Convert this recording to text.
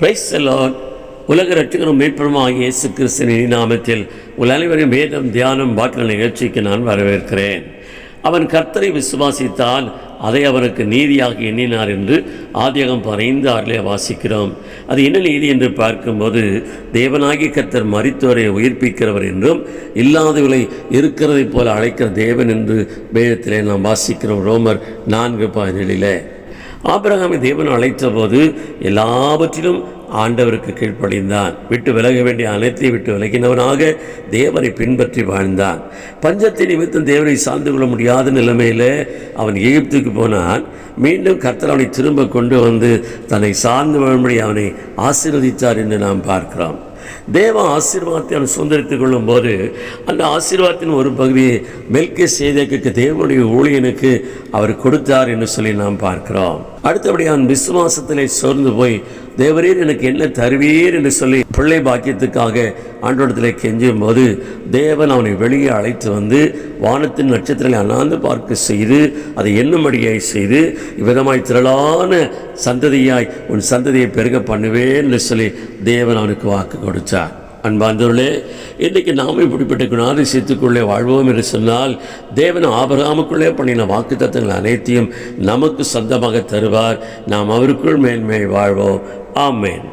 Price எல்லாம் உலக ரட்சகரும் மீட்பருமாக இயேசு கிறிஸ்தனின் நாமத்தில் உள்ள அனைவரும் வேதம் தியானம் பாட்டில் நிகழ்ச்சிக்கு நான் வரவேற்கிறேன். அவன் கர்த்தரை விசுவாசித்தால் அதை அவனுக்கு நீதியாக எண்ணினார் என்று ஆதியகம் பறைந்து ஆறிலே வாசிக்கிறோம். அது என்ன நீதி என்று பார்க்கும்போது தேவனாகி கர்த்தர் மறித்தோரை உயிர்ப்பிக்கிறவர் என்றும் இல்லாதவர்களை இருக்கிறதைப் போல அழைக்கிற தேவன் என்று வேதத்திலே நாம் வாசிக்கிறோம். ரோமர் நான்கு பதினேழிலே. ஆபிரகாமை தேவன் அழைத்த போது எல்லாவற்றிலும் ஆண்டவருக்கு கீழ்ப்படிந்தான். விட்டு விலக வேண்டிய அனைத்தையும் விட்டு விலகினவனாக தேவனை பின்பற்றி வாழ்ந்தான். பஞ்சத்தை நிமித்தம் தேவனை சார்ந்து கொள்ள முடியாத நிலைமையில் அவன் எகிப்துக்கு போனான் மீண்டும் கர்த்தர் அவனை திரும்ப கொண்டு வந்து தன்னை சார்ந்து வரும்படி அவனை ஆசீர்வதித்தார் என்று நாம் பார்க்கிறோம். தேவ ஆசீர்வாதத்தை அவன் சுதந்திரித்துக் கொள்ளும் போது அந்த ஆசீர்வாதத்தின் ஒரு பகுதியை மெல்கே சேதேக்கு தேவனுடைய ஊழியனுக்கு அவர் கொடுத்தார் என்று சொல்லி நாம் பார்க்கிறோம். அடுத்தபடி அவன் விசுவாசத்திலே சோர்ந்து போய் தேவரீர் எனக்கு என்ன தருவீர்? என்று சொல்லி பிள்ளை பாக்கியத்துக்காக ஆண்டோடத்தில் கெஞ்சும் போது தேவன் அவனை வெளியே அழைத்து வந்து வானத்தின் நட்சத்திரங்களை அண்ணாந்து பார்க்க செய்து அதை எண்ணும்படியாய் செய்து இவ்விதமாய் திரளான சந்ததியாய் உன் சந்ததியை பெருக பண்ணுவேன் சொல்லி தேவன் அவனுக்கு வாக்கு கொடுத்தார். அன்பார்ந்தவர்களே இன்றைக்கு நாம் இப்படிப்பட்ட குணாதிசயத்துக்குள்ளே வாழ்வோம் என்று சொன்னால் தேவன் ஆபராமுக்குள்ளே பண்ணின வாக்கு தத்துவங்கள் அனைத்தையும் நமக்கு சொந்தமாக தருவார். நாம் அவருக்குள் மேன்மை வாழ்வோம். ஆமேன்.